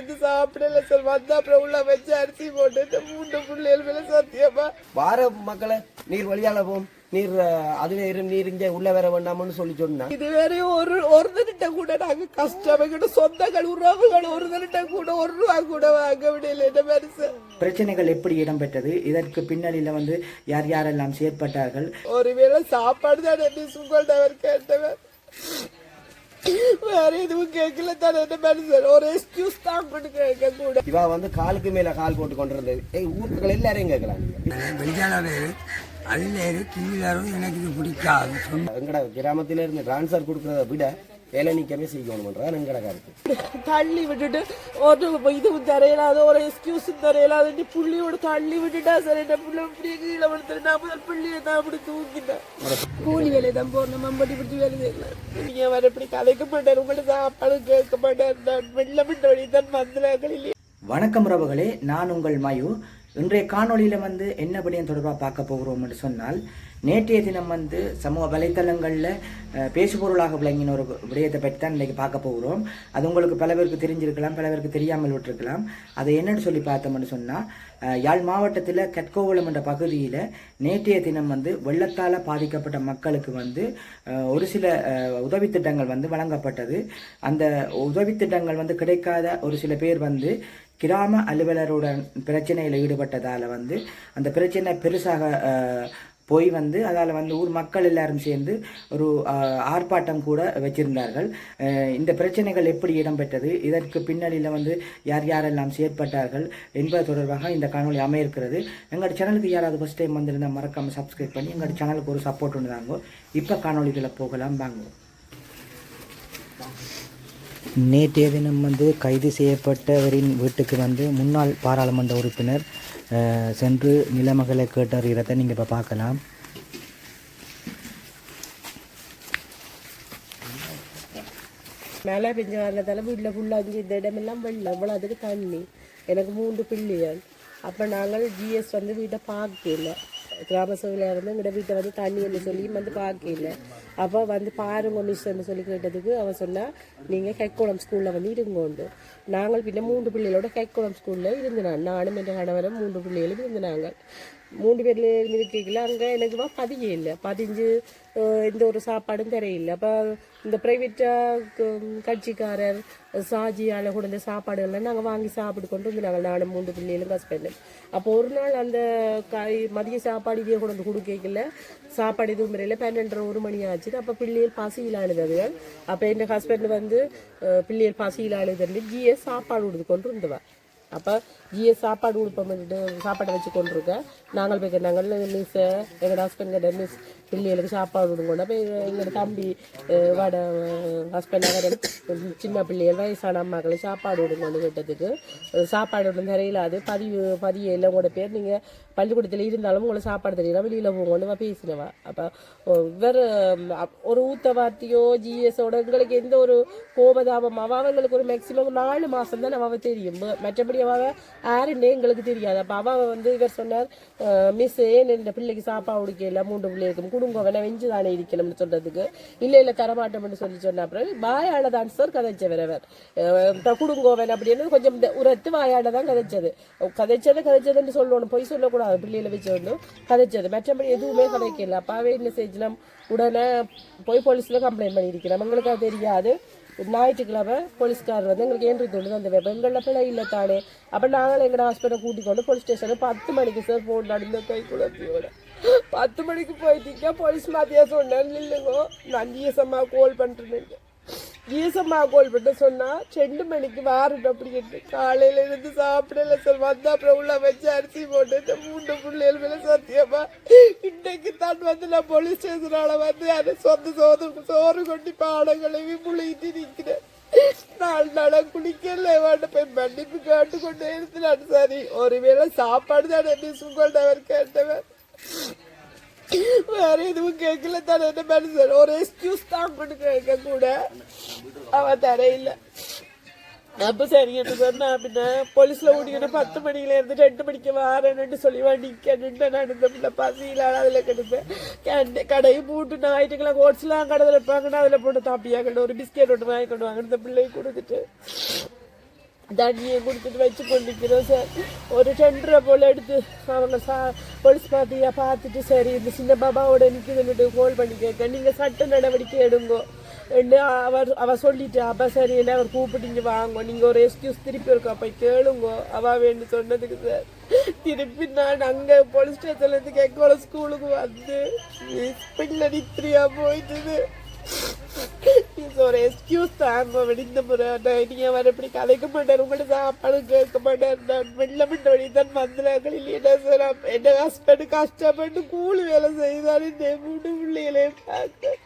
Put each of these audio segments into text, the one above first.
இருந்து சாப்பிடல சார். வந்தா அப்புறம் உள்ள வச்சு அரிசி போட்டு மூன்று பிள்ளைகள் மேல சத்தியமா? வார மக்களை நீர் வழியால போம். நீர் அதுவே இரு நீர் இங்கே உள்ள வர வேண்டாம்னு சொல்லி சொன்னா. இதுவரையும் ஒரு ஒரு திட்ட கூட நாங்க கஷ்டம். எங்கிட்ட சொந்தங்கள் உறவுகள் ஒரு திட்ட கூட ஒரு ரூபா கூட வாங்க முடியல என்ன பெருசு பிரச்சனைகள் எப்படி இடம்பெற்றது? இதற்கு பின்னணியில் வந்து யார் யாரெல்லாம் செயற்பட்டார்கள்? ஒருவேளை சாப்பாடு தான் உங்கள்ட்ட அவர் கேட்டவர்? வேற எதுவும் கேட்கல தானே என்ன ஒரு எக்ஸ்கியூஸ் தான் கொண்டு கேட்க கூட. இவா வந்து காலுக்கு மேல கால் போட்டு கொண்டிருந்தது. ஏய் ஊர்கள் எல்லாரையும் கேட்கலாம் நீங்க. அதில் எனக்கு இது பிடிக்காது. எங்கட கிராமத்தில இருந்து டிரான்ஸ்ஃபர் கொடுக்கறத விட வேலை நீக்கமே செய்யணும்ன்றான் எங்கட கருத்து தள்ளி விட்டுட்டு ஒரு இதுவும் தரையிலாத ஒரு எக்ஸ்கியூஸும் தரையிலாத நீ புள்ளியோட தள்ளி விட்டுட்டா சரி என்ன புள்ள இப்படியே கீழே விழுத்துட்டு நான் முதல் புள்ளியை தான் அப்படி தூக்கிட்டேன். கூலி வேலை தான் போடணும் மம்பட்டி பிடிச்சி வேலை செய்யலாம் நீங்க வர இப்படி கதைக்க மாட்டார் உங்கள்ட்ட சாப்பாடு கேட்க மாட்டார். நான் வழி தான் வந்தார்கள் இல்லையா வணக்கம் உறவுகளே நான் உங்கள் மயு இன்றைய காணொளியில் வந்து என்ன தொடர்பாக பார்க்க போகிறோம் என்று சொன்னால் நேற்றைய தினம் வந்து சமூக வலைத்தளங்களில் பேசுபொருளாக விளங்கின ஒரு விடயத்தை பற்றி தான் இன்றைக்கி பார்க்க போகிறோம். அது உங்களுக்கு பல பேருக்கு தெரிஞ்சிருக்கலாம் பல பேருக்கு தெரியாமல் விட்டுருக்கலாம். அதை என்னென்னு சொல்லி பார்த்தோம்னு சொன்னால் யாழ் மாவட்டத்தில் கற்கோவலம் என்ற பகுதியில் நேற்றைய தினம் வந்து வெள்ளத்தால் பாதிக்கப்பட்ட மக்களுக்கு வந்து ஒரு சில உதவி திட்டங்கள் வந்து வழங்கப்பட்டது. அந்த உதவி திட்டங்கள் வந்து கிடைக்காத ஒரு சில பேர் வந்து கிராம அலுவலருடன் பிரச்சனையில் ஈடுபட்டதால் வந்து அந்த பிரச்சனை பெருசாக போய் வந்து அதால் வந்து ஊர் மக்கள் எல்லாரும் சேர்ந்து ஒரு ஆர்ப்பாட்டம் கூட வச்சிருந்தார்கள். இந்த பிரச்சனைகள் எப்படி இடம்பெற்றது? இதற்கு பின்னணியில் வந்து யார் யாரெல்லாம் செயற்பட்டார்கள் என்பது தொடர்பாக இந்த காணொளி அமையிருக்கிறது. எங்களோட சேனலுக்கு யாராவது ஃபஸ்ட் டைம் வந்திருந்தால் மறக்காமல் சப்ஸ்கிரைப் பண்ணி எங்களோட சேனலுக்கு ஒரு சப்போர்ட் ஒன்று தாங்க. இப்போ காணொலிகளை போகலாம் வாங்க. நேற்றைய தினம் வந்து கைது செய்யப்பட்டவரின் வீட்டுக்கு வந்து முன்னாள் பாராளுமன்ற உறுப்பினர் சென்று நிலமகளை கேட்டறிகிறத நீங்கள் இப்போ பார்க்கலாம். மழை பெஞ்ச வரதால வீட்டில் ஃபுல்லாக இந்த இடமெல்லாம் வெள்ளம். இவ்வளோ அதுக்கு தண்ணி. எனக்கு மூன்று பிள்ளைகள். அப்போ நாங்கள் ஜிஎஸ் வந்து வீட்டை பார்க்கல கிராம சபையில் வந்து எங்கள்ட வீட்டை வந்து தண்ணி என்று சொல்லி வந்து பார்க்கல. அப்போ வந்து பாருங்க மிஸ்ன்னு சொல்லி கேட்டதுக்கு அவன் சொன்னால் நீங்கள் ஹெக்கோளம் ஸ்கூலில் வந்து இருங்கோண்டு. நாங்கள் பின்ன மூன்று பிள்ளைகளோட கைக்குளம் ஸ்கூலில் இருந்தினான் நானும் என் கணவரும் மூன்று பிள்ளைகளும் இருந்தினாங்க. மூன்று பேரில் இருக்கல அங்கே எனக்குமா பதிய இல்லை. பதிஞ்சு இந்த எந்த ஒரு சாப்பாடும் தரையில்லை அப்போ இந்த ப்ரைவேட்டாக கட்சிக்காரர் சாஜியால் கூட இந்த சாப்பாடுகள்லாம் நாங்கள் வாங்கி சாப்பிட்டு கொண்டு வந்து நாங்கள் நானும் மூன்று பிள்ளைகளும் ஹஸ்பண்டும் அப்போ ஒரு நாள் அந்த காய் மதிய சாப்பாடு இதே கொண்டு வந்து கொடுக்கல சாப்பாடு எதுவும் முறையில் பன்னெண்டரை ஒரு மணி ஆச்சு அப்போ பிள்ளைகள் பசியில் அழுததுகள் அப்போ என் ஹஸ்பண்ட் வந்து பிள்ளைகள் பசியில் அழுதுன்னு ஜிஎஸ் சாப்பாடு கொடுத்து கொண்டு இருந்தவா அப்போ ஜிஎஸ் சாப்பாடு கொடுப்போம் சாப்பாடை வச்சு கொண்டிருக்க. நாங்கள் போய் நாங்கள் மிஸ் எங்கள் ஹஸ்பண்ட் கிட்ட மிஸ் பிள்ளைகளுக்கு சாப்பாடு கொடுங்கோண்டு அப்போ எங்களோட தம்பி வட ஹஸ்பண்ட் அவர் சின்ன பிள்ளைகள் வயசான அம்மாக்களுக்கு சாப்பாடு விடுங்கன்னு கேட்டதுக்கு சாப்பாடு ஒன்றும் தெரியலாது பதிவு பதிவு இல்லை உங்களோட பேர் நீங்கள் பள்ளிக்கூடத்தில் இருந்தாலும் உங்களை சாப்பாடு தெரியல வெளியில் போங்கன்னு பேசினவா அப்போ வேறு ஒரு ஊத்த வார்த்தையோ ஜிஎஸோட எங்களுக்கு எந்த ஒரு கோபதாபம் அவ அவங்களுக்கு ஒரு மேக்சிமம் நாலு மாதம் தான் அவள் தெரியும் மற்றபடி அவள் யாருன்னே எங்களுக்கு தெரியாது அப்போ அவள் வந்து இவர் சொன்னார் மிஸ் ஏன் இந்த பிள்ளைக்கு சாப்பாடு கொடுக்கல மூன்று பிள்ளைகளுக்கும் குடும்பம் வேணா வெஞ்சு தானே இருக்கணும்னு சொல்றதுக்கு. இல்லை இல்லை தரமாட்டோம்னு சொல்லி சொன்ன அப்புறம் வாயால தான் சார் கதைச்சவர் அவர். குடுங்கோவன் அப்படின்னு கொஞ்சம் இந்த உரத்து வாயால தான் கதைச்சது கதைச்சது கதைச்சதுன்னு சொல்லணும் பொய் சொல்லக்கூடாது பிள்ளைகளை வச்சு ஒன்றும் கதைச்சது மற்றபடி எதுவுமே கதைக்கல. அப்பாவே என்ன செஞ்சலாம் உடனே போய் போலீஸில் கம்ப்ளைண்ட் பண்ணியிருக்கிறோம். எங்களுக்கு அது தெரியாது. ஞாயிற்றுக்கிழமை போலீஸ்காரர் வந்து எங்களுக்கு ஏன்றி தொழுது அந்த எங்களில் பிள்ளை இல்லை தானே. அப்போ நாங்கள் எங்களோட ஹாஸ்பிட்டல் கூட்டிக் கொண்டு போலீஸ் ஸ்டேஷனுக்கு பத்து மணிக்கு சார் ஃபோன் நடந்த கை குழந்தையோட பத்து மணிக்கு போயிட்டீங்க. போலீஸ் மாத்தியா சொன்னேன் இல்லைங்கோ நான் ஜிஎஸ்எம்மா கால் பண்ணுறேன்னு ஜிஎஸ்எம்மா கோல் பண்ண சொன்னா ரெண்டு மணிக்கு வாரட்டும் அப்படின்னு காலையில இருந்து சாப்பிடல சார். வந்தா அப்புறம் உள்ள வச்சு அரிசி போட்டு இந்த மூன்று பிள்ளைகள் மேல சத்தியமா இன்னைக்கு தான் வந்து நான் போலீஸ் ஸ்டேஷனால வந்து அதை சொந்த சோறு சோறு கொட்டி பாடங்களைவி புளிட்டு நிற்கிறேன். நாலு நாளா குளிக்கல வேண்ட போய் மன்னிப்பு கேட்டு கொண்டே இருக்கிறான் சரி. ஒருவேளை சாப்பாடு தான் என்ன உங்கள்ட்ட அவர் கேட்டவர். வேற எதுவும் கேட்கல தர என்ன மனுஷன்? ஒரு எக்ஸ்கியூஸ் தான் பண்ணி கேட்க கூட. அவன் தரையில. அப்ப சரி என்று சொன்னா பின்ன போலீஸ்ல ஓடிக்கணும் பத்து மணில இருந்து ரெண்டு மணிக்கு வாரேன்னு சொல்லி நிக்க நின்று நடந்த பிள்ளை பசியில அதுல கிடப்பேன். கடையை போட்டு ஞாயிற்றுக்கெல்லாம் ஓட்ஸ்லாம் கடையில் இருப்பாங்கன்னா அதுல போட்டு தாப்பியாக்கணும் ஒரு பிஸ்கெட் ஒன்று வாங்கி கொண்டு வாங்க இந்த பிள்ளையை கொடுத்துட்டு. தண்ணியை கொடுத்துட்டு வச்சு கொண்டிருக்கிறோம் சார். ஒரு டெண்டரை போல் எடுத்து அவங்க சா போலீஸ் பார்த்தியா பார்த்துட்டு சரி இந்த சின்ன பாபாவோட நிற்குதுன்னுட்டு கோல் பண்ணி கேட்க. நீங்கள் சட்ட நடவடிக்கை எடுங்கோ. என்று அவர் அவ சொல்லிட்டு. அப்பா சரி என்ன அவர் கூப்பிட்டு வாங்க. நீங்கள் ஒரு எக்ஸ்கியூஸ் திருப்பி இருக்கா போய் கேளுங்கோ. அவா வேண்டு சொன்னதுக்கு சார். திருப்பி நான் அங்கே போலீஸ் ஸ்டேஷன்லேருந்து கேட்கல ஸ்கூலுக்கு வந்து பிள்ளை நித்திரியா போயிட்டுது. ஒரு எக்ஸ்கியூஸ் தாங்க வெடிந்த முறை நீங்கள் வர இப்படி கலைக்க மாட்டார். உங்கள்கிட்ட சாப்பாடு கேட்க மாட்டார். நான் வெள்ள விட்ட வழி தான் வந்தார்கள் இல்லையா சார்? என்ன ஹஸ்பண்ட் கஷ்டப்பட்டு கூலி வேலை செய்தார். இந்த வீட்டு பிள்ளைகளே பார்க்க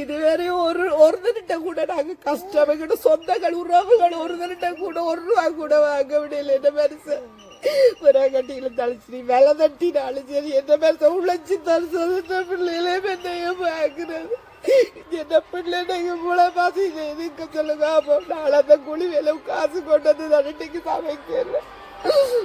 இதுவரை ஒரு ஒருத்தர்கிட்ட கூட நாங்கள் கஷ்டப்பட்டு சொந்தங்கள் உறவுகள் ஒருத்தர்கிட்ட கூட ஒரு ரூபா கூட வாங்க முடியல என்ன மாதிரி சார்? புறாக்கட்டியில தளிச்சு வெலை தட்டினாலும் சரி என்ன மாதிரி உழைச்சி தரிசன பிள்ளைகளே என்னைய பார்க்குறது. என்ன பிள்ளை நீங்க மூல பாசி இதுக்கு சொல்லுங்க அப்போ நாளை அந்த குழி வேலை காசு கொண்டு வந்து தண்ணிக்கு சமைக்கல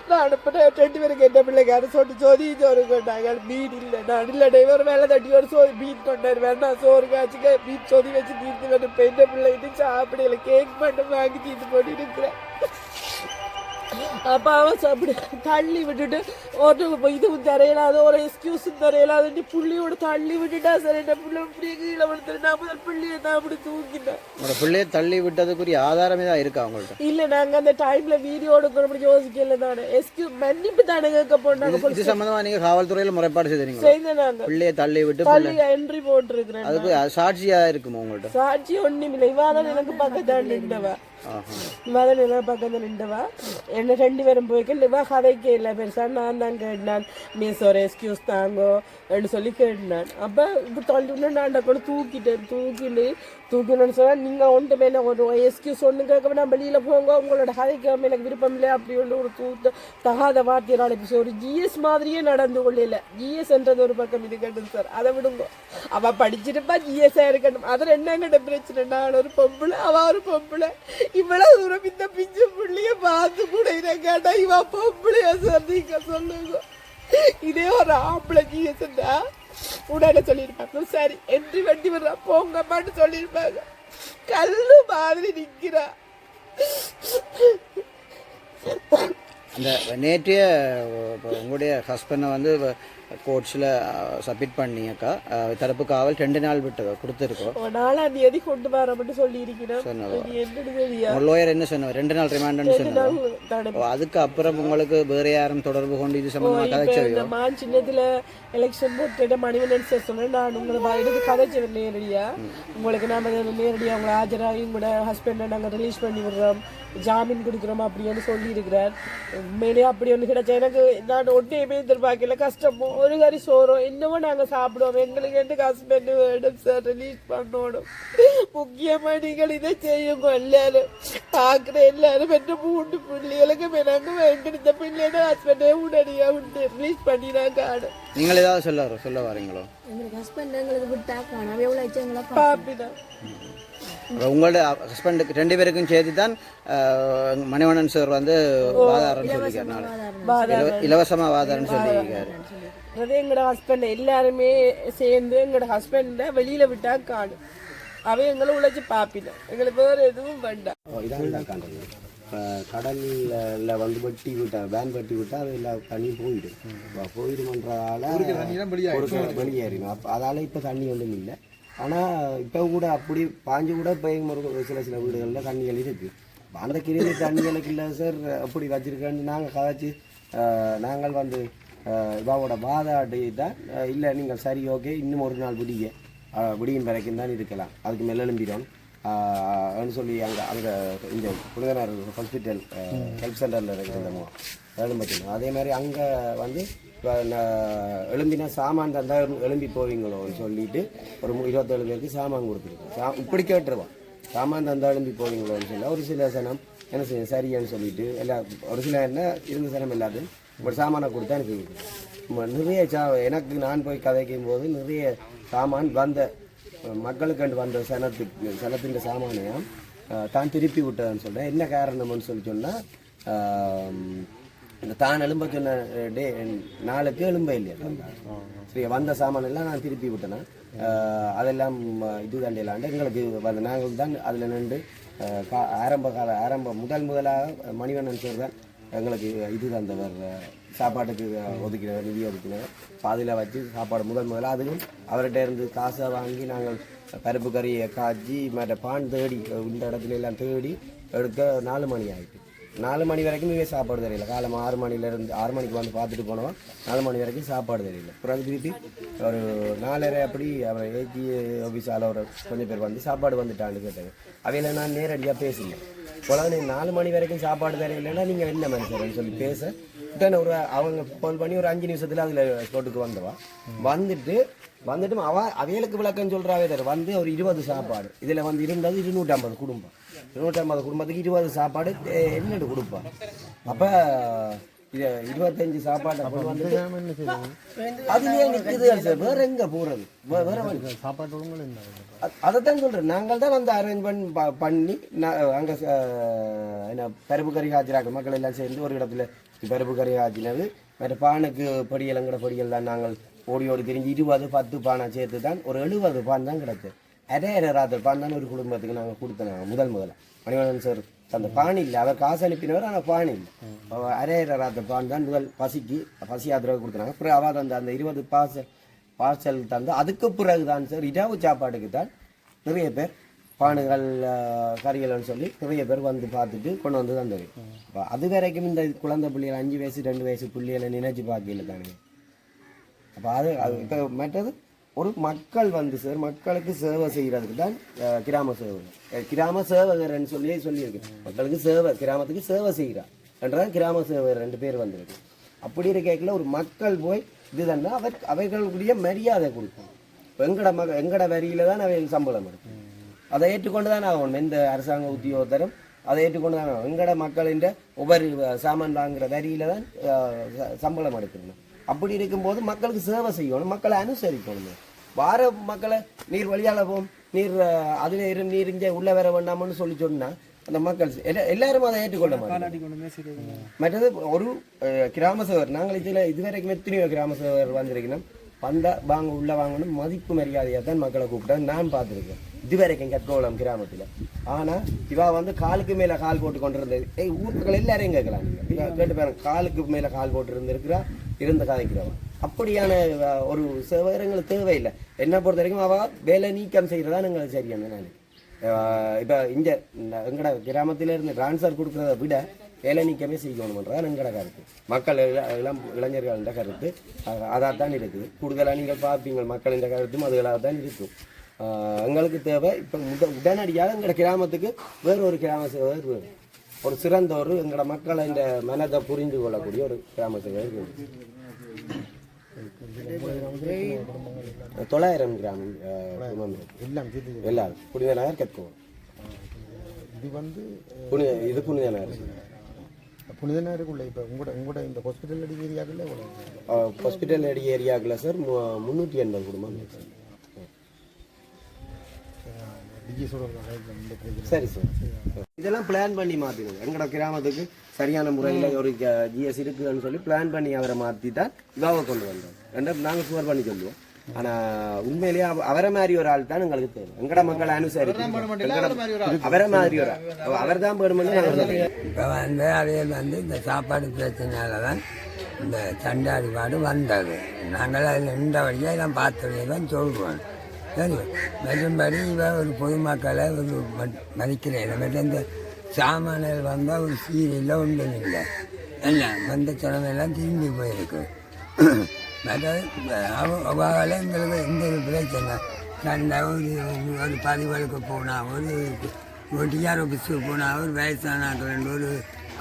நான் அனுப்பின ரெண்டு பேருக்கு என்ன பிள்ளைக்காரு சொல்லி சோதி சோறு கொண்டாங்க மீன் இல்லை நான் இல்லை டிரைவர் வேலை தட்டி ஒரு சோதி மீன் கொண்டாரு வேணாம் சோறு காய்ச்சிக்க மீன் சொதி வச்சு தீர்த்து வேணும் இப்போ என்ன பிள்ளைகிட்டு சாப்பிடல கேக் மட்டும் வாங்கி தீர்த்து போட்டு இருக்கிறேன் அப்போ அவன் அப்படி தள்ளி விட்டுட்டு ஒரு இதுவும் தரையிலாத ஒரு எக்ஸ்கியூஸும் தரையிலாத புள்ளியோட தள்ளி விட்டுட்டா சார் என்ன பிள்ளை இப்படி கீழே விழுந்துட்டு நான் முதல் பிள்ளையை தான் அப்படி தூக்கிட்டேன் உங்களோட பிள்ளையை தள்ளி விட்டதுக்குரிய ஆதாரமே தான் இருக்கா உங்கள்ட்ட இல்ல நாங்க அந்த டைம்ல வீடியோ எடுக்கணும் யோசிக்கல தானே எஸ்கியூ மன்னிப்பு தானே கேட்க போனாங்க இது சம்பந்தமா நீங்க காவல்துறையில முறைப்பாடு செய்தீங்க செய்த நாங்க பிள்ளையை தள்ளி விட்டு தள்ளி என்ட்ரி போட்டிருக்கிறேன் அதுக்கு அது சாட்சியா இருக்குமா உங்கள்ட்ட சாட்சி ஒண்ணுமில்லை இவாதான் எனக்கு பக்கத்தான் மதன் எல்லாம் பக்கத்தில் நின்றவா என்ன ரெண்டு பேரும் போய்க்க இவா கதைக்கே இல்லை பெருசா நான் தான் கேட்டான். மிஸ் ஒரு எக்ஸ்கியூஸ் தாங்கோ என்று சொல்லி கேட்டினான் அப்போ இப்போ தொழில் நான் கூட தூக்கிட்டேன் தூக்கிட்டு தூக்கணும்னு சொன்னால் நீங்கள் ஒன்றுமே என்ன ஒரு எஸ்கியூஸ் ஒன்று கேட்க வேணாம். வெளியில் போங்க. உங்களோட கதைக்காம எனக்கு விருப்பம் இல்லை. அப்படி ஒன்று ஒரு தூத்த தகாத வார்த்தையால் இப்போ ஒரு ஜிஎஸ் மாதிரியே நடந்து கொள்ளல. ஜிஎஸ்ன்றது ஒரு பக்கம் இது கேட்டது சார் அதை விடுங்க. அவள் படிச்சிருப்பா ஜிஎஸ்ஆ இருக்கணும் அதில் என்னங்கிட்ட பிரச்சனை? நான் ஒரு பொம்பளை அவ ஒரு பொம்பளை. இவ்வளோ தூரம் இந்த பிஞ்சு பிள்ளைய பார்த்து கூட இதை கேட்டா இவன் பொம்பளையா சார் நீங்கள் சொல்லுங்க. இதே ஒரு ஆம்பளை ஜிஎஸ்டா உடனே சொல்லியிருப்பாங்க. சரி என்று வண்டி விடுறா. போங்கம்மான்னு சொல்லியிருப்பாங்க. கல்லு மாதிரி நிற்கிறா அந்த நேற்றைய உங்களுடைய ஹஸ்பண்டை வந்து கோர்ட்ஸில் சப்மிட் பண்ணியக்கா. அஹ், தரப்பு காவல் ரெண்டு நாள் விட்டு கொடுத்துருக்கோம் நாலாம் தேதி கொண்டு வர மட்டும் சொல்லி இருக்கிறேன் சொன்னதோ. என்னன்னு தெரியா? உங்கள் லோயர் என்ன சொன்னார்? ரெண்டு நாள் ரிமாண்டுன்னு ஓ, அதுக்கு அப்புறம் உங்களுக்கு வேறு யாரும் தொடர்பு கொண்டு இது சம்பந்தமாக கதைச்சவையோ மான் சின்னத்துல எலெக்ஷன் போட்டு மணிவண்ணன் சார் சொன்னேன் நான் உங்களை எடுத்து கதைச்சவர் நேரடியா. உங்களுக்கு நாம நேரடியா உங்களை ஆஜராகி உங்களோட ஹஸ்பண்டை நாங்க ரிலீஸ் பண்ணி விடுறோம். ஜாமீன் கொடுக்குறோம் அப்படின்னு சொல்லி இருக்கிறார் உண்மையிலேயே அப்படி ஒன்று கிடைச்சா எனக்கு நான் ஒன்றையுமே எதிர்பார்க்கல. கஷ்டமோ ஒரு கறி சோறும் என்னவோ நாங்க சாப்பிடுவோம். எங்களுக்கு எந்த ஹஸ்பண்ட் வேணும் சார் ரிலீஸ் பண்ணணும். முக்கியமா நீங்கள் இதை செய்யுங்க எல்லாரும். பார்க்குற எல்லாரும் என்ற மூன்று பிள்ளைகளுக்கு நாங்க வேண்டும். இந்த பிள்ளையோட ஹஸ்பண்டே உடனடியாக விட்டு ரிலீஸ் பண்ணி நான் காணும். நீங்கள் ஏதாவது சொல்ல வர- சொல்ல வரீங்களோ? எங்களுக்கு ஹஸ்பண்ட் எங்களுக்கு விட்டா காணும் எவ்வளோ வச்சு எங்களை பாப்பிதான். உங்களோட ஹஸ்பண்டுக்கு ரெண்டு பேருக்கும் சேர்த்து தான் மணிவண்ணன் சார் வந்து வாதாரம்னு சொல்லியிருக்காரு. இலவசமாக வாதாரம்னு சொல்லியிருக்காரு. அதாவது எங்களோட ஹஸ்பண்ட் எல்லாருமே சேர்ந்து எங்களோட ஹஸ்பண்டை வெளியில விட்டா காணும் அவ எங்களை உழைச்சு பாப்பிதான் எங்களுக்கு வேற எதுவும் வேண்டாம். இதான் காண்டது இப்போ கடல்ல வந்து வெட்டி விட்டா வேன் வெட்டி விட்டா அது எல்லா தண்ணி போயிடும். போயிடுமன்றதால ஒரு வெளியேறிடும் அப்போ அதால இப்போ தண்ணி ஒன்றும் இல்லை. ஆனால் இப்போ கூட அப்படி பாஞ்சு கூட இப்போ ஒரு சில சில வீடுகளில் தண்ணிகள் இருக்குது அந்த கிருமி தண்ணிகளுக்கு இல்லை சார் அப்படி வச்சுருக்கேன்னு நாங்கள் கதைச்சி நாங்கள் வந்து இவாவோட வாதாடி தான் இல்லை நீங்கள் சரி ஓகே இன்னும் ஒரு நாள் விடிய விடியும் வரைக்கும் தான் இருக்கலாம். அதுக்கு மேலே எழும்பிடும். சொல்லி அங்கே அங்கே இந்த புனிதனார் ஹாஸ்பிட்டல் ஹெல்த் சென்டரில் இருக்கிற எழும்பத்தினோம் அதே மாதிரி அங்கே வந்து இப்போ நான் எழும்பினா சாமான் தந்தால் எழும்பி போவீங்களோன்னு சொல்லிட்டு ஒரு இருபத்தேழு பேருக்கு சாமான் கொடுத்துருக்கோம். சா இப்படி கேட்டுருவான் சாமான் தந்தால் எழும்பி போவீங்களோன்னு சொல்லி ஒரு சில சனம் என்ன செய்ய சரியான்னு சொல்லிட்டு எல்லா ஒரு சில என்ன இருந்த சனம் இல்லாது ஒரு சாமானை கொடுத்தா எனக்கு நிறைய சா எனக்கு நான் போய் கதைக்கும் போது நிறைய சாமான் வந்த மக்களுக்கு வந்த சனத்துக்கு சனத்தின் சாமானையும் தான் திருப்பி விட்டதுன்னு சொல்கிறேன் என்ன காரணம்னு சொல்லி சொன்னால் இந்த தான் எலும்ப சொன்ன டே நாளுக்கு எலும்ப இல்லையா? சரி வந்த சாமான் எல்லாம் நான் திருப்பி விட்டேன்னா அதெல்லாம் இது தாண்டியலாண்டு எங்களுக்கு வந்து நாங்கள் தான் அதில் நின்று கா- ஆரம்ப கால ஆரம்ப முதல் முதலாக மணிவண்ணன் சார் தான் எங்களுக்கு இது தந்தவர் சாப்பாட்டுக்கு ஒதுக்கினவர் நிதி ஒதுக்கினவர். பாதியில் வச்சு சாப்பாடு முதல் முதலாக அதுவும் அவர்கிட்ட இருந்து காசை வாங்கி நாங்கள் பருப்பு கறியை காய்ச்சி மற்ற பான் தேடி இந்த இடத்துல எல்லாம் தேடி எடுக்க நாலு மணி ஆகிட்டு நாலு மணி வரைக்கும் இங்கே சாப்பாடு தெரியல. காலம் ஆறு மணிலேருந்து ஆறு மணிக்கு வந்து பார்த்துட்டு போனோம் நாலு மணி வரைக்கும் சாப்பாடு தெரியல. அப்புறம் திருப்பி ஒரு நாலரை அப்படி அவர் ஏஜி ஆஃபீஸால் ஒரு கொஞ்சம் பேர் வந்து சாப்பாடு வந்துட்டான்னு கேட்டாங்க. அவையில் நான் நேரடியாக பேசினேன் குழந்தை நாலு மணி வரைக்கும் சாப்பாடு தெரியலன்னா நீங்கள் என்ன மனுஷன் சொல்லி பேச. உடனே ஒரு அவங்க ஃபோன் பண்ணி ஒரு அஞ்சு நிமிஷத்தில் அதில் ஸ்போட்டுக்கு வந்தவா வந்துட்டு வந்துட்டு அவ அவைகளுக்கு விளக்கம் சொல்கிறாவே தர வந்து ஒரு இருபது சாப்பாடு. இதில் வந்து இருந்தது இருநூற்றம்பது குடும்பம். இருநூற்றம்பது குடும்பத்துக்கு இருபது சாப்பாடு என்னென்னு என்னட்டு கொடுப்பா. அப்போ இருபத்தஞ்சு சாப்பாடு அப்போ வந்து அதுலயே நிற்குது வேற எங்க போறது? வேற சாப்பாட்டு அதைத்தான் சொல்றேன். நாங்கள் தான் வந்து அரேஞ்ச்மெண்ட் பண்ணி அங்க என்ன பருப்பு கறி காய்ச்சிராக்க மக்கள் எல்லாம் சேர்ந்து ஒரு இடத்துல பருப்பு கறி காய்ச்சினது மற்ற பானுக்கு பொடியல் எங்கட பொடியல் தான் நாங்கள் ஓடி ஓடி திரிஞ்சு இருபது பத்து பானை சேர்த்து தான் ஒரு எழுபது பான் தான் கிடக்கு. அரை அரை ராத்திரி பான் தான் ஒரு குடும்பத்துக்கு நாங்கள் கொடுத்தோம் முதல் முதல்ல. மணிவண்ணன் சார் அந்த பானி இல்லை அவர் காசு அனுப்பினவர் ஆனால் பானி இல்லை அவ அரை அரை பான் தான் முதல் பசிக்கு. பசி ஆதரவு கொடுத்தாங்க அப்புறம் அவள் அந்த அந்த இருபது பார்சல் பார்சல் தந்து அதுக்கு பிறகு தான் சார் இரவு சாப்பாட்டுக்கு தான் நிறைய பேர் பானுகள் கறிகள்னு சொல்லி நிறைய பேர் வந்து பார்த்துட்டு கொண்டு வந்து தந்தது. இப்போ அது வரைக்கும் இந்த குழந்தை பிள்ளைகள் அஞ்சு வயசு ரெண்டு வயசு பிள்ளைகளை நினைச்சு பார்க்கல தானே. அப்போ அது அது இப்போ மற்றது ஒரு மக்கள் வந்து சார் மக்களுக்கு சேவை செய்கிறதுக்கு தான் கிராம சேவை. கிராம சேவகர்னு சொல்லி சொல்லியிருக்கு மக்களுக்கு சேவை கிராமத்துக்கு சேவை செய்கிறார் என்றதான் கிராம சேவகர் ரெண்டு பேர் வந்திருக்கு. அப்படி இருக்கைக்குள்ள ஒரு மக்கள் போய் இதுதான் அவர் அவர்களுடைய மரியாதை கொடுக்கும். எங்கட மக எங்கட வரியில் தான் அவைகள் சம்பளம் எடுக்கும் அதை ஏற்றுக்கொண்டு தான் ஆகணும். எந்த அரசாங்க உத்தியோகத்தரும் அதை ஏற்றுக்கொண்டு தான் ஆகணும். எங்கட மக்களின் ஒவ்வொரு சாமான் வாங்குற வரியில் தான் ச- சம்பளம் எடுக்கணும். அப்படி இருக்கும்போது மக்களுக்கு சேவை செய்யணும். மக்களை அனுசரிக்கணும். வார மக்களை நீர் வழியால போம் நீர் அதுல இரு நீர் இங்கே உள்ள வர வேண்டாம்னு சொல்லி சொன்னா அந்த மக்கள் எல்லா- எல்லாரும் அதை ஏற்றுக்கொள்ள மாட்டாங்க. மற்றது ஒரு கிராம சேவர் நாங்கள் இதில் இதுவரைக்கும் எத்தனையோ கிராம சேவர் வந்திருக்கணும் வந்தா வாங்க உள்ள வாங்கணும் மதிப்பு மரியாதையாக தான் மக்களை கூப்பிட்டா நான் பார்த்துருக்கேன். இதுவரைக்கும் கற்கோளம் கிராமத்தில். ஆனால் இவா வந்து காலுக்கு மேலே கால் போட்டு கொண்டு இருந்தது ஏய் ஊர் மக்கள் எல்லாரையும் கேட்கலாம். கேட்டு பாருங்க காலுக்கு மேலே கால் போட்டு இருந்திருக்கிறா இருந்து கதைக்கிறவன் அப்படியான ஒரு சேவகங்களுக்கு தேவையில்லை. என்ன பொறுத்த வரைக்கும் அவள் வேலை நீக்கம் செய்கிறதா எங்களுக்கு சரியான நான் இப்போ இந்த எங்கட கிராமத்தில இருந்து ட்ரான்ஸ்ஃபர் கொடுக்குறத விட வேலை நீக்கமே செய்யணுன்றதான் எங்கட கருத்து. மக்கள் இள- இளம் இளைஞர்கள கருத்து. அதாக தான் இருக்குது. கூடுதலாக நீங்கள் பார்ப்பீங்க மக்களின் கருத்தும் அதுகளாக தான் இருக்கும் எங்களுக்கு தேவை இப்போ முத உடனடியாக எங்களோட கிராமத்துக்கு வேறு ஒரு கிராம சேவர் வேணும் ஒரு சிறந்த ஒரு எங்களோட மக்களை இந்த மனதை புரிந்து கொள்ளக்கூடிய ஒரு கிராம சேவர் வேணும் தொள்ளாயிரம் கிராமம் அஹ், குடும்பம். எல்லாம் எல்லாரும் புனித நகர் கற்கோம் இது வந்து புனித இது புனித நகர் புனித நேருக்குள்ள இப்போ உங்களோட உங்களோட இந்த ஹாஸ்பிட்டல் அடி ஏரியாவில் ஹாஸ்பிட்டல் அடி ஏரியாக்குள்ள சார் முந்நூற்றி எண்பது குடும்பம் சார். சரி சார். இதெல்லாம் பிளான் பண்ணி மாற்றிடுங்க எங்களோட கிராமத்துக்கு சரியான முறையில் ஒரு ஜிஎஸ் இருக்குன்னு சொல்லி பிளான் பண்ணி அவரை மாற்றி தான் இதாவை கொண்டு வந்தோம். ரெண்டா நாங்கள் சுவர் பண்ணி சொல்லுவோம். ஆனால் உண்மையிலேயே அவ- அவரை மாதிரி ஒரு ஆள் தான் எங்களுக்கு தேவை. எங்கட மக்களை அனுசரித்து எங்கட- அவரை மாதிரி ஒரு ஆள். அவர் தான் சொல்லுவோம் இப்போ வந்து அதே வந்து இந்த சாப்பாடு பிரச்சனையால தான் இந்த சண்டாடிப்பாடு வந்தது. நாங்கள் அதில் நின்ற வழியாக எல்லாம் பார்த்ததையே தான் சொல்கிறோம் சரி. மற்றும்படி இவன் ஒரு பொதுமக்களை ஒரு மதிக்கிறேன். மற்ற இந்த சாமானில் வந்தால் ஒரு சீரியலில் ஒன்றும் இல்லை. என்ன? வந்த சிலமெல்லாம் திரும்பி போயிருக்கு. மற்றது அவங்கள எங்களுக்கு எந்த ஒரு பிரச்சனை. சண்டை ஒரு ஒரு பதிவுகளுக்கு போனால் ஒரு ஒரு டிஆர் ஆஃபீஸுக்கு போனால் ஒரு வயசானாக்கள் ஒரு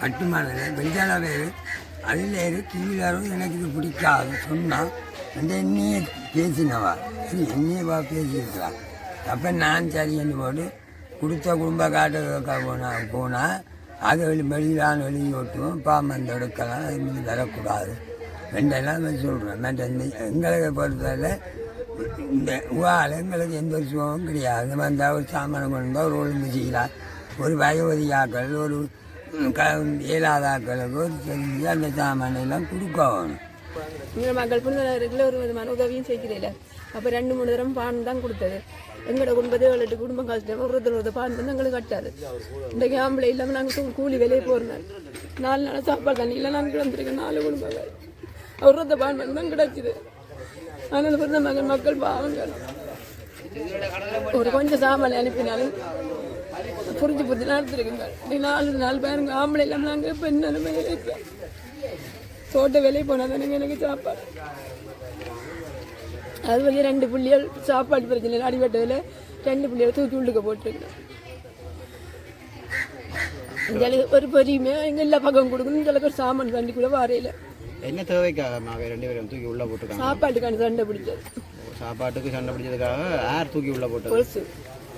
கட்டுமான பெஞ்சால பேர் அதில் கீழே எனக்கு இது பிடிக்காது. சொன்னால் அந்த என்னையே பேசினவா? சரி என்னையவா பேசியிருக்கிறான் அப்போ நான் சரின்னு போட்டு கொடுத்த குடும்ப காட்டுக்க போனால் போனால் அது வெளி வெளியிலான வெளியே ஓட்டுவோம் பாம்பந்து எடுக்கலாம் அது மீது வரக்கூடாது. ரெண்டெல்லாம் சொல்கிறேன் மற்ற எங்களை பொறுத்தவரை இந்த உவால் எங்களுக்கு எந்த ஒரு சுகமும் கிடையாது. இந்த மாதிரி ஒரு சாமானம் கொண்டு ஒரு ஒழுங்கு செய்யலாம். ஒரு வயோதிகாக்கள் ஒரு க இயலாதாக்களுக்கு ஒரு செஞ்சு அந்த சாமானெல்லாம் கொடுக்கணும் மக்கள் ஒரு விதமான உதவியும் செய்கிறதில்ல அப்போ ரெண்டு மூணு தரம் பான் தான் கொடுத்தது எங்களோட குடும்பத்தை விளையாட்டு எட்டு குடும்பம் கஷ்டம் ஒருத்தர் ஒருத்தர் பாண்டு எங்களுக்கு கட்டாது இன்றைக்கு ஆம்பளை இல்லாமல் நாங்கள் கூலி வெளியே போகிறோம் நாலு நாள் சாப்பாடு தண்ணி இல்லை நாங்கள் கிடந்திருக்கோம் நாலு குடும்பங்கள் ஒருத்த பாண்டு தான் கிடச்சிது ஆனால் பிறந்த மகன் மக்கள் பாவங்கள் ஒரு கொஞ்சம் சாமான் அனுப்பினாலும் புரிஞ்சு புரிஞ்சு நடத்திருக்குங்க நாலு நாலு பேருங்க ஆம்பளை இல்லாமல் நாங்கள் இப்போ என்ன தோட்ட வேலையை போனால் தானே எனக்கு சாப்பாடு அது வந்து ரெண்டு புள்ளிகள் சாப்பாடு பிரச்சனை அடிபட்டதில் ரெண்டு புள்ளிகள் தூக்கி உள்ளுக்க போட்டுருக்கணும் எங்களுக்கு ஒரு பெரியமே எங்கள் எல்லா பக்கம் கொடுக்கணும். எங்களுக்கு ஒரு சாமான் வண்டிக்குள்ளே வரையில. என்ன தேவைக்காக ரெண்டு பேரும் தூக்கி உள்ளே போட்டுருக்காங்க? சாப்பாட்டுக்கான சண்டை பிடிச்சது. சாப்பாட்டுக்கு சண்டை பிடிச்சதுக்காக யார் தூக்கி உள்ளே போட்டது? போலீஸ்.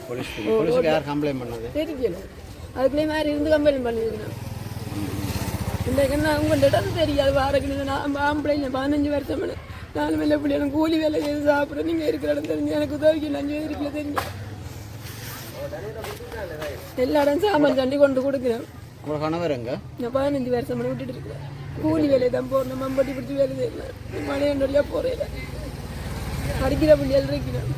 போலீஸுக்கு யார் கம்ப்ளைண்ட் பண்ணது? தெரியல அதுக்குள்ளே மாதிரி இருந்து கம்பெனி பண்ணிருக்கணும் இன்றைக்கு நான் உங்கள்கிட்ட இடம் தெரியாது வாரக்கு நான் ஆம்பளை பதினஞ்சு வருஷம் நாலு எப்படி எனக்கு கூலி வேலை செய்து சாப்பிட்றேன் நீங்கள் இருக்கிற இடம் தெரிஞ்சு எனக்கு உதவிக்கு அஞ்சு இருக்கல தெரிஞ்சு எல்லா இடம் சாமான் சண்டி கொண்டு கொடுக்குறேன் நான் பதினஞ்சு வருஷம் விட்டுட்டு இருக்கிறேன் கூலி வேலையை தான் போடணும் மம்பட்டி பிடிச்சி வேலை செய்யலாம் மழையண்டொழியாக போகிறேன் அடிக்கிற பிள்ளைகள் இருக்கிறேன்